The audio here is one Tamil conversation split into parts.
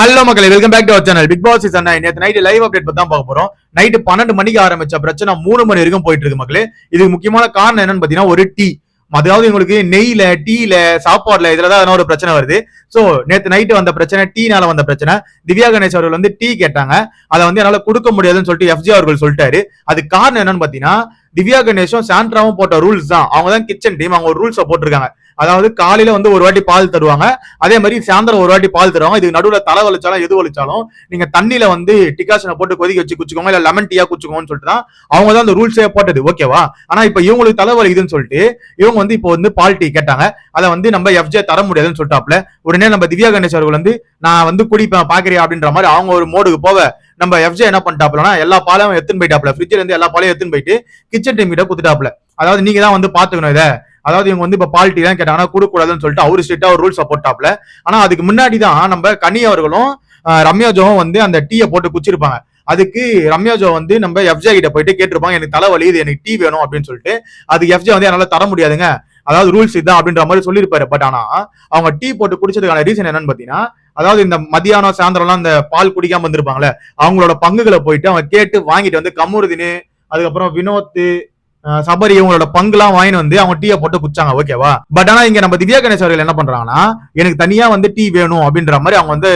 ஹலோ மக்களே welcome back to our channel big boss season nine நேற்று நைட்டு லைவ் அப்டேட் பத்தி தான் பார்க்க போறோம். நைட்டு பன்னெண்டு மணிக்கு ஆரம்பிச்ச பிரச்சனை மூணு மணி வரைக்கும் போயிட்டு இருக்கு மக்களே. இதுக்கு முக்கியமான காரணம் என்னன்னு பாத்தீங்கன்னா ஒரு டீ. அதாவது உங்களுக்கு நெய்ல டீல சாப்பாடுல இதுல தான் ஒரு பிரச்சனை வருது. சோ நேத்து நைட்டு வந்த பிரச்சனை டீனால வந்த பிரச்சனை. திவ்யா கணேஷ் அவர்கள் வந்து டீ கேட்டாங்க. அதை வந்து என்னால கொடுக்க முடியாதுன்னு சொல்லிட்டு எஃப்ஜி அவர்கள் சொல்லிட்டாரு. அது காரணம் என்னன்னு பாத்தீங்கன்னா திவ்யா கணேஷும் சாண்ட்ராவும் போட்ட ரூல்ஸ் தான். அவங்க தான் கிச்சன் டீம் அவங்க ஒரு ரூல்ஸை போட்டிருக்காங்க. அதாவது காலையில வந்து ஒரு வாட்டி பால் தருவாங்க. அதே மாதிரி சாயந்தரம் ஒரு வாட்டி பால் தருவாங்க. இதுக்கு நடுவுல தலை வலிச்சாலும் எது வலிச்சாலும் நீங்க தண்ணியில வந்து டிகாஷனை போட்டு கொதிக்க வச்சு குச்சிக்கோங்க இல்ல லெமன் டீயா குச்சிக்கோங்கன்னு சொல்லிட்டு தான் அவங்க தான் அந்த ரூல்ஸே போட்டது. ஓகேவா ஆனா இப்ப இவங்களுக்கு தலை வலிக்குதுன்னு சொல்லிட்டு இவங்க வந்து இப்போ வந்து பால் டீ கேட்டாங்க. அதை வந்து நம்ம எஃப்ஜே தர முடியாதுன்னு சொல்லிட்டாப்ல உடனே நம்ம திவ்யா கணேஷ் அவர்கள் வந்து நான் வந்து குடிப்பேன் பாக்குறியா? அப்படின்ற மாதிரி அவங்க ஒரு மோடுக்கு போக நம்ம எஃப்ஜே என்ன பண்ணிட்டாப்லனா எல்லா பாலையும் எடுத்துன்னு போயிட்டாப்ல ஃப்ரிட்ஜ்ல இருந்து எல்லா பாலையும் எடுத்துன்னு போயிட்டு கிச்சன் டீம் கிட்ட குத்துட்டாப்ல அதாவது நீங்க தான் வந்து பாத்துக்கணும் இதை. அதாவது இவங்க வந்து இப்ப பால் டீ தான் கேட்டாங்கன்னா கொடுக்கூடாதுன்னு சொல்லிட்டு அவரு ஸ்ட்ரிக்டா ஒரு ரூல்ஸ் போட்டாப்ல ஆனா அதுக்கு முன்னாடி தான் நம்ம கனி அவர்களும் ரம்யா ஜோவும் வந்து அந்த டீயை போட்டு குச்சிருப்பாங்க. அதுக்கு ரம்யா ஜோ வந்து நம்ம எஃப்ஜே கிட்ட போயிட்டு கேட்டிருப்பாங்க எனக்கு தலை வலியுது எனக்கு டீ வேணும் அப்படின்னு சொல்லிட்டு. அதுக்கு எஃப்ஜே வந்து என்னால தர முடியாதுங்க. அதாவது ரூல்ஸ் இதுதான் அப்படின்ற மாதிரி சொல்லியிருப்பாரு. பட் ஆனா அவங்க டீ போட்டு குடிச்சதுக்கான ரீசன் என்னன்னு பாத்தீங்கன்னா அதாவது இந்த மதியானம் சாயந்தரம்லாம் அந்த பால் குடிக்காம வந்திருப்பாங்களே அவங்களோட பங்குகளை போயிட்டு அவங்க கேட்டு வாங்கிட்டு வந்து கமுருதினு அதுக்கப்புறம் வினோத் சபரி இவங்களோட பங்குலாம் வாங்கிட்டு வந்து அவங்க டீயை போட்டு குச்சாங்க ஓகேவா பட் ஆனா இங்க நம்ம திவ்யா கணேஷ் அவர்கள் என்ன பண்றாங்கன்னா எனக்கு தனியா வந்து டீ வேணும் அப்படின்ற மாதிரி அவங்க வந்து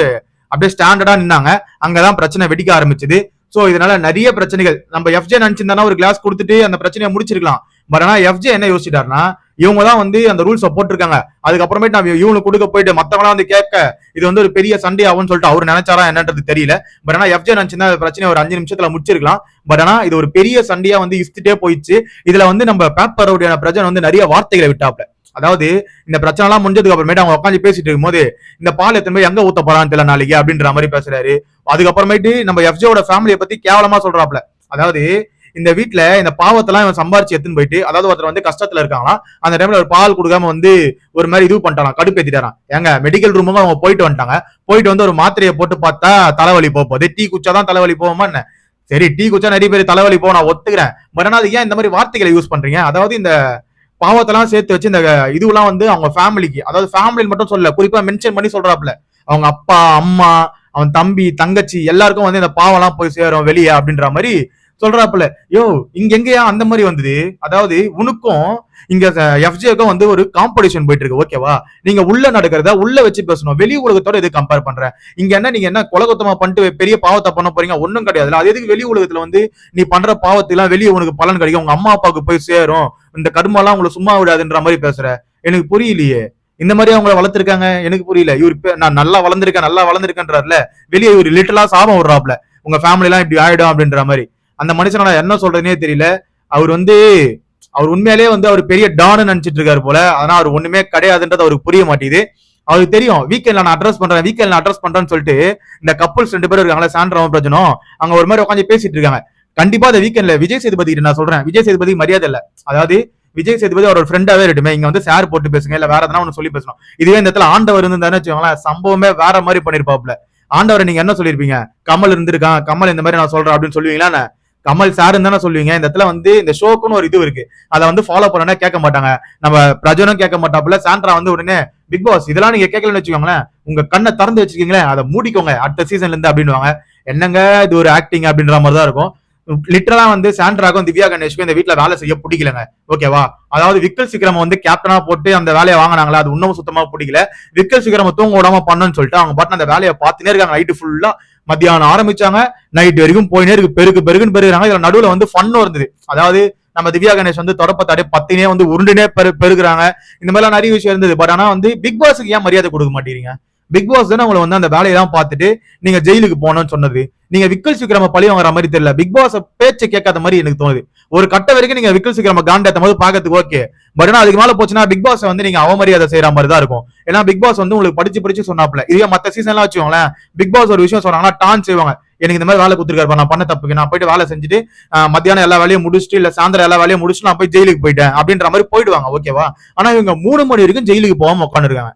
அப்படியே ஸ்டாண்டர்டா நின்னாங்க. அங்கதான் பிரச்சனை வெடிக்க ஆரம்பிச்சது. சோ இதனால நிறைய பிரச்சனைகள். நம்ம எஃப்ஜே நினைச்சிருந்தானா ஒரு கிளாஸ் கொடுத்துட்டு அந்த பிரச்சனையை முடிச்சிருக்கலாம். பட் ஆனா எஃப்ஜே என்ன யோசிச்சிட்டாருன்னா இவங்க தான் வந்து அந்த ரூல்ஸை போட்டிருக்காங்க. அதுக்கப்புறமேட்டு நான் இவங்களுக்கு கொடுக்க போயிட்டு மற்றவங்களாம் வந்து கேட்க இது வந்து ஒரு பெரிய சண்டே ஆகும்னு சொல்லிட்டு அவர் நினைச்சாரா என்னன்றது தெரியல. பட் ஆனால் எஃப்ஜே நினைச்சிருந்தா பிரச்சனை ஒரு அஞ்சு நிமிஷத்துல முடிச்சிருக்கலாம். பட் ஆனா இது ஒரு பெரிய சண்டையா வந்து இஸ்துட்டே போயிடுச்சு. இதுல வந்து நம்ம பேப்பருடைய பிரச்சனை வந்து நிறைய வார்த்தைகளை விட்டாப்ல. அதாவது இந்த பிரச்சனை எல்லாம் முடிஞ்சதுக்கு அப்புறமேட்டு அவங்க உட்காந்து பேசிட்டு இருக்கும்போது இந்த பால் எத்தனை போய் எங்க ஊத்த போறான்னு தெரியல நாளைக்கு அப்படின்ற மாதிரி பேசுறாரு. அதுக்கப்புறமேட்டு நம்ம எஃப்ஜியோட ஃபேமிலியை பத்தி கேவலமா சொல்றாப்ல. அதாவது இந்த வீட்டுல இந்த பாவத்தெல்லாம் இவன் சம்பாரிச்சு எடுத்துன்னு போயிட்டு அதாவது ஒருத்தர் வந்து கஷ்டத்துல இருக்காங்களா அந்த டைம்ல ஒரு பால் கொடுக்காம வந்து ஒரு மாதிரி இது பண்ணிட்டாராம் கடுப்பேத்திட்டாராம். ஏங்க மெடிக்கல் ரூமுக்கு அவங்க போயிட்டு வந்துட்டாங்க. போயிட்டு வந்து ஒரு மாத்திரையை போட்டு பார்த்தா தலைவலி போகுது. டீ குச்சாதான் தலைவலி போகுமா என்ன? சரி டீ குச்சா நிறைய பேர் தலைவலி போக நான் ஒத்துக்கிறேன். பட் ஆனா அது ஏன் இந்த மாதிரி வார்த்தைகளை யூஸ் பண்றீங்க? அதாவது இந்த பாவத்தெல்லாம் சேர்த்து வச்சு இந்த இதுவெல்லாம் வந்து அவங்க ஃபேமிலிக்கு அதாவது ஃபேமிலி மட்டும் சொல்லல குறிப்பா மென்ஷன் பண்ணி சொல்றாப்ல அவங்க அப்பா அம்மா அவன் தம்பி தங்கச்சி எல்லாருக்கும் வந்து இந்த பாவம்லாம் போய் சேரும் வெளியே அப்படின்ற மாதிரி சொல்றாப்புல யோ இங்க எங்கயா அந்த மாதிரி வந்தது? அதாவது உனக்கும் இங்க எஃப்ஜேக்கும் வந்து ஒரு காம்படிஷன் போயிட்டு இருக்கு ஓகேவா நீங்க உள்ள நடக்கிறத உள்ள வச்சு பேசணும். வெளி உலகத்தோட எது கம்பேர் பண்றேன் இங்க என்ன நீங்க என்ன கொலகொத்தமா பண்ணிட்டு பெரிய பாவத்தை பண்ண போறீங்க? ஒண்ணும் கிடையாது அது எதுக்கு வெளி உலகத்துல வந்து நீ பண்ற பாவத்துலாம் வெளியே உனக்கு பலன் கிடைக்கும்? உங்க அம்மா அப்பாவுக்கு போய் சேரும். இந்த கர்மெல்லாம் உங்களை சும்மா விடாதுன்ற மாதிரி பேசுற. எனக்கு புரியலையே. இந்த மாதிரி அவங்கள வளர்த்துருக்காங்க? எனக்கு புரியல. இவர் பே- நான் நல்லா வளர்ந்துருக்கேன் நல்லா வளர்ந்துருக்கேன்றாருல. வெளியே இவர் லிட்டலா சாபம் விடுறாப்ல உங்க ஃபேமிலி எல்லாம் இப்படி ஆயிடும் அப்படின்ற மாதிரி. அந்த மனுஷனால என்ன சொல்றதுனே தெரியல. அவர் வந்து அவர் உண்மையிலேயே வந்து அவர் பெரிய டான்னு நினைச்சிட்டு இருக்காரு போல. ஆனா அவர் ஒண்ணுமே கிடையாதுன்றது அவருக்கு புரிய மாட்டேங்குது. அவருக்கு தெரியும் வீக்கெண்ட்ல நான் அட்ரஸ் பண்றேன் வீக்கெண்ட்ல அட்ரஸ் பண்றேன்னு சொல்லிட்டு இந்த கப்புள்ஸ் ரெண்டு பேரும் இருக்காங்களா சாண்ட்ராவும் பிரஜனும் அங்க ஒரு மாதிரி உட்காந்து பேசிட்டு இருக்காங்க. கண்டிப்பா அந்த வீக்கெண்ட்ல விஜய் சேதுபதி நான் சொல்றேன். விஜய் சேதுபதி மரியாதை இல்ல. அதாவது விஜய் சேதுபதி அவரோட ஃப்ரெண்டாவே இருக்கட்டுமே இங்க வந்து சேர் போட்டு பேசுங்க இல்ல வேற எதனா ஒன்று சொல்லி பேசணும். இதுவே இந்த இடத்துல ஆண்டவர் இருந்தாருன்னு வச்சுக்கோங்களேன் சம்பவமே வேற மாதிரி பண்ணிருப்பாப்ல ஆண்டவரை நீங்க என்ன சொல்லிருப்பீங்க? கமல் இருந்திருக்கான் கமல் இந்த மாதிரி நான் சொல்றேன் அப்படின்னு சொல்லுவீங்களா கமல் சார் தானே சொல்லுவீங்க. இந்த இடத்துல வந்து இந்த ஷோக்குன்னு ஒரு இது இருக்கு. அதை வந்து ஃபாலோ பண்ணனா கேட்க மாட்டாங்க. நம்ம பிரஜனும் கேட்க மாட்டாப்புல. சாண்ட்ரா வந்து உடனே பிக் பாஸ் இதெல்லாம் நீங்க கேட்கலன்னு வச்சுக்கோங்களேன். உங்க கண்ணை திறந்து வச்சிருக்கீங்களே அதை மூடிக்கோங்க. அடுத்த சீசன்ல இருந்து அப்படின்னுவாங்க. என்னங்க இது ஒரு ஆக்டிங் அப்படின்ற மாதிரி தான் இருக்கும். லிட்டரலா வந்து சாண்ட்ராக்கும் திவ்யா கணேஷ்க்கும் இந்த வீட்டுல வேலை செய்ய பிடிக்கலங்க. ஓகேவா அதாவது விக்கல் சிக்கிரம வந்து கேப்டனா போட்டு அந்த வேலையை வாங்கினாங்களா? அது இன்னமும் சுத்தமா பிடிக்கல. விக்கல் சிக்கிரம தூங்க விடாம பண்ணுன்னு சொல்லிட்டு அவங்க பாட்டு அந்த வேலையை பார்த்துனே இருக்காங்க. நைட்டு ஃபுல்லா மத்தியானம் ஆரம்பிச்சாங்க. நைட் வரைக்கும் போயினே இருக்கு. பெருக்கு பெருக்குன்னு பெருகிறாங்க. இதுல நடுவுல வந்து ஃபன்னும் இருந்தது. அதாவது நம்ம திவ்யா கணேஷ் வந்து தொடப்பத்தாடே பத்தினே வந்து உருண்டுனே பெரு பெருகுறாங்க. இந்த மாதிரிலாம் நிறைய விஷயம் இருந்தது. பட் ஆனா வந்து பிக் பாஸுக்கு ஏன் மரியாதை கொடுக்க மாட்டேங்கிறீங்க? பிக் பாஸ் தானே உங்களை வந்து அந்த வேலையெல்லாம் பார்த்துட்டு நீங்க ஜெயிலுக்கு போனோம்னு சொன்னது. நீங்க விக்கல் சிக்கிரம பழி வாங்குற மாதிரி தெரியல. பிக் பாஸ் பேச்சை கேட்காத மாதிரி எனக்கு தோணுது. ஒரு கட்ட வரைக்கும் நீங்க விக்கல் சிக்கிரம காண்டேத்த போது பாக்கிறதுக்கு ஓகே பட் ஆனா அதுக்கு மேல போச்சுன்னா பிக் பாஸ் வந்து நீங்க அவமரியாதை செய்யற மாதிரி தான் இருக்கும். ஏன்னா பிக் பாஸ் வந்து உங்களுக்கு படிச்சு படிச்சு சொன்னாப்ல இதே மத்த சீசன்லாம் வச்சுக்கோங்களேன் பிக் பாஸ் ஒரு விஷயம் சொன்னாங்கன்னா டான் செய்வாங்க. எனக்கு இந்த மாதிரி வேலை கொடுத்துருக்காரு. நான் பண்ண தப்புக்கு நான் போயிட்டு வேலை செஞ்சுட்டு மத்தியானம் எல்லா வேலையும் முடிச்சுட்டு இல்ல சாயந்தரம் எல்லா வேலையும் முடிச்சுட்டு நான் போய் ஜெயிலுக்கு போயிட்டேன் அப்படின்ற மாதிரி போயிடுவாங்க. ஓகேவா ஆனா இவங்க மூணு மணி வரைக்கும் ஜெயிலுக்கு போகாம உட்காந்துருக்காங்க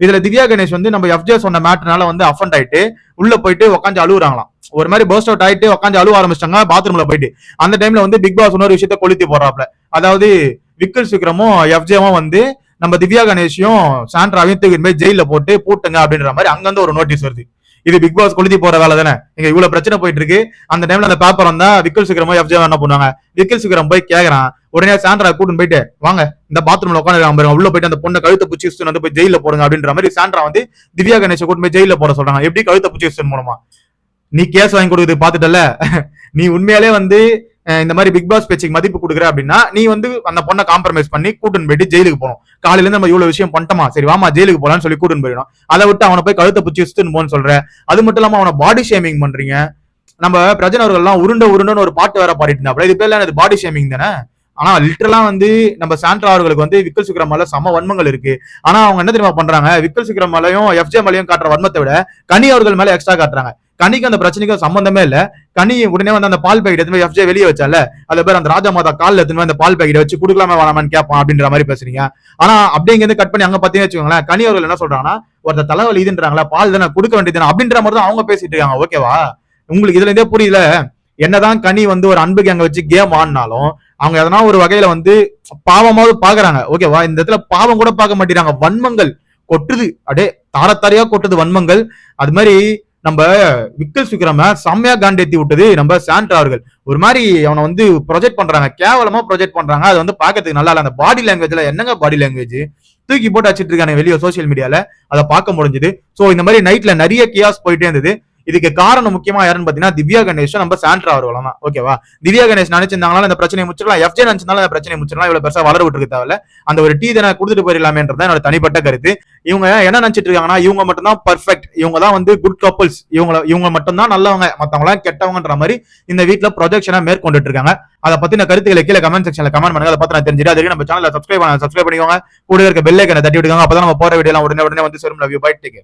இதுல திவ்யா கணேஷ் வந்து நம்ம எஃப்ஜே சொன்ன மேட்டர்னால வந்து அஃபண்ட் ஆயிட்டு உள்ள போயிட்டு உட்காந்து அழுகுறாங்களாம் ஒரு மாதிரி பர்ஸ்ட் அவுட் ஆயிட்டு உட்காந்து அழுவ ஆரம்பிச்சிட்டாங்க பாத்ரூம்ல போயிட்டு. அந்த டைம்ல வந்து பிக் பாஸ் இன்னொரு விஷயத்த கொளுத்தி போறாப்ல அதாவது விக்கல் சீக்கிரமும் எஃப்ஜேவும் வந்து நம்ம திவ்யா கணேஷையும் சாண்ட்ராவையும் தூக்கிட்டு போய் ஜெயில போட்டு பூட்டுங்க அப்படின்ற மாதிரி அங்கிருந்து ஒரு நோட்டீஸ் வருது. இது பிக் பாஸ் கொளுத்தி போற வேலை தானே? இங்க இவ்வளவு பிரச்சனை போயிட்டு இருக்கு அந்த டைம்ல அந்த பேப்பர் வந்தா விக்கல் சுக்கிரமோ எஃப்ஜே என்ன பண்ணுவாங்க? விக்கல் சுக்கரம் போய் கேக்குறான். உடனே சாண்ட்ரா கூட்டுன்னு போயிட்டு வாங்க இந்த பாத்ரூம்ல உட்காந்து பாருங்க. உள்ள போயிட்டு அந்த பொண்ணை கழுத்தை புச்சி வந்து போய் ஜெயில போடுங்க அப்படின்ற மாதிரி சாண்ட்ரா வந்து திவ்யா கணேஷை கூட்டு போய் ஜெயில போட சொல்றாங்க. எப்படி கழுத்தை புச்சி மூலமா நீ கேஸ் வாங்கி கொடுக்குறது பாத்துட்டல நீ உண்மையாலே வந்து இந்த மாதிரி பிக் பாஸ் பேச்சுக்கு மதிப்பு கொடுக்குற அப்படின்னா நீ வந்து அந்த பொண்ணை காம்ப்ரமைஸ் பண்ணி கூட்டுன்னு போயிட்டு ஜெயிலுக்கு போகணும். காலையில இருந்து நம்ம இவ்வளவு விஷயம் பண்ணிட்டோமா? சரி வாமா ஜெயிலுக்கு போலான்னு சொல்லி கூட்டின்னு போயிடும் அதை விட்டு அவனை போய் கழுத்தை பிடிச்சி சுத்துன்னு போன்னு சொல்ற. அது மட்டும் இல்லாம அவனை பாடி ஷேமிங் பண்றீங்க. நம்ம பிரஜன் அவர்கள் எல்லாம் உருண்டை உருண்டைன்னு ஒரு பாட்டு வேற பாடிட்டு இருந்தா இது பேர்ல எனக்கு பாடி ஷேமிங் தானே? ஆனா லிட்டரலா வந்து நம்ம சாண்ட்ரா அவர்களுக்கு வந்து விக்கல் சுக்ரமால சம வன்மங்கள் இருக்கு. ஆனா அவங்க என்ன தெரியுமா பண்றாங்க? விக்கல் சுக்ரமாலையும் எஃப்ஜே மலையும் காட்டுற வன்மத்தை விட கனி அவர்கள் மேல எக்ஸ்ட்ரா காட்டுறாங்க. கனிக்கு அந்த பிரச்சனைக்கும் சம்பந்தமே இல்ல. கனி உடனே வந்து அந்த பால் பேக்கெட் எதுவுமே எஃப்ஜே வெளியே வச்சால அது பேர் அந்த ராஜா மாதா காலில் எடுத்துன்னு அந்த பால் பேக்கெட் வச்சு கொடுக்கலாமா வேணாமான்னு கேட்பான் அப்படின்ற மாதிரி பேசுறீங்க. ஆனா அப்படியே இருந்து கட் பண்ணி அங்க பாத்தீங்கன்னு வச்சுக்கோங்களேன் கனி அவர்கள் என்ன சொல்றாங்கன்னா ஒருத்தர் தலைவலி இதுன்றாங்களா பால் தானே கொடுக்க வேண்டியது அப்படின்ற மாதிரி தான் அவங்க பேசிட்டு இருக்காங்க ஓகேவா உங்களுக்கு இதுல இருந்தே புரியல. என்னதான் கனி வந்து ஒரு அன்புக்கு அங்க வச்சு கேம் ஆடினாலும் அவங்க எதனா ஒரு வகையில வந்து பாவமாவது பாக்குறாங்க ஓகேவா இந்த இடத்துல பாவம் கூட பார்க்க மாட்டேங்கிறாங்க. வன்மங்கள் கொட்டுது. அடே தாரத்தாரியா கொட்டுது வன்மங்கள். அது மாதிரி நம்ம விக்கல் சுக்கிரம செம்மையா காண்டேத்தி விட்டது நம்ம சாண்ட்ரா அவர்கள். ஒரு மாதிரி அவனை வந்து ப்ரொஜெக்ட் பண்றாங்க. கேவலமா ப்ரொஜெக்ட் பண்றாங்க. அது வந்து பாக்கிறதுக்கு நல்லா இல்ல. அந்த பாடி லாங்குவேஜ்ல என்னங்க பாடி லாங்குவேஜ் தூக்கி போட்டு வச்சிட்டு இருக்காங்க வெளியே சோஷியல் மீடியால அதை பார்க்க முடிஞ்சது. சோ இந்த மாதிரி நைட்ல நிறைய கியாஸ் போயிட்டே இருந்தது. இதுக்கு காரணம் முக்கியமா யாருன்னு பாத்தீங்கன்னா திவ்யா கணேஷ் நம்ம சாண்ட்ரா அவர்களும் தான். ஓகேவா திவ்யா கணேஷ் நினைச்சிருந்தாங்களா இந்த பிரச்சனை முடிச்சிடலாம். எஃப்ஜே நினைச்சிருந்தாலும் அந்த பிரச்சனை முடிச்சிடலாம். இவ்வளவு பெருசா வளர விட்டுருக்கு தேவையில்ல அந்த ஒரு டீ தானே கொடுத்துட்டு போயிடலாமேன்றதான் என்னோட தனிப்பட்ட கருத்து. இவங்க என்ன நினைச்சிட்டு இருக்காங்கன்னா இவங்க மட்டும் தான் பர்ஃபெக்ட் இவங்க தான் வந்து குட் கப்பல்ஸ் இவங்க இவங்க மட்டும் தான் நல்லவங்க. மத்தவங்க எல்லாம் கெட்டவங்கன்ற மாதிரி இந்த வீட்டுல ப்ரொஜெக்ஷனா மேற்கொண்டுட்டு இருக்காங்க. அதை பத்தின கருத்துக்களை கீழே கமெண்ட் செக்ஷன்ல கமெண்ட் பண்ணுங்க. அதை பத்தி நான் தெரிஞ்சுட்டு அதுக்கு நம்ம சேனல சப்ஸ்கிரைப் பண்ண சப்ஸ்கிரைப் பண்ணிக்கோங்க. கூட இருக்க பெல்லைக்கனை தட்டி விடுங்க அப்பதான் நம்ம போற வீடியோ உடனே உடனே வந்து சேரும். Love you bye take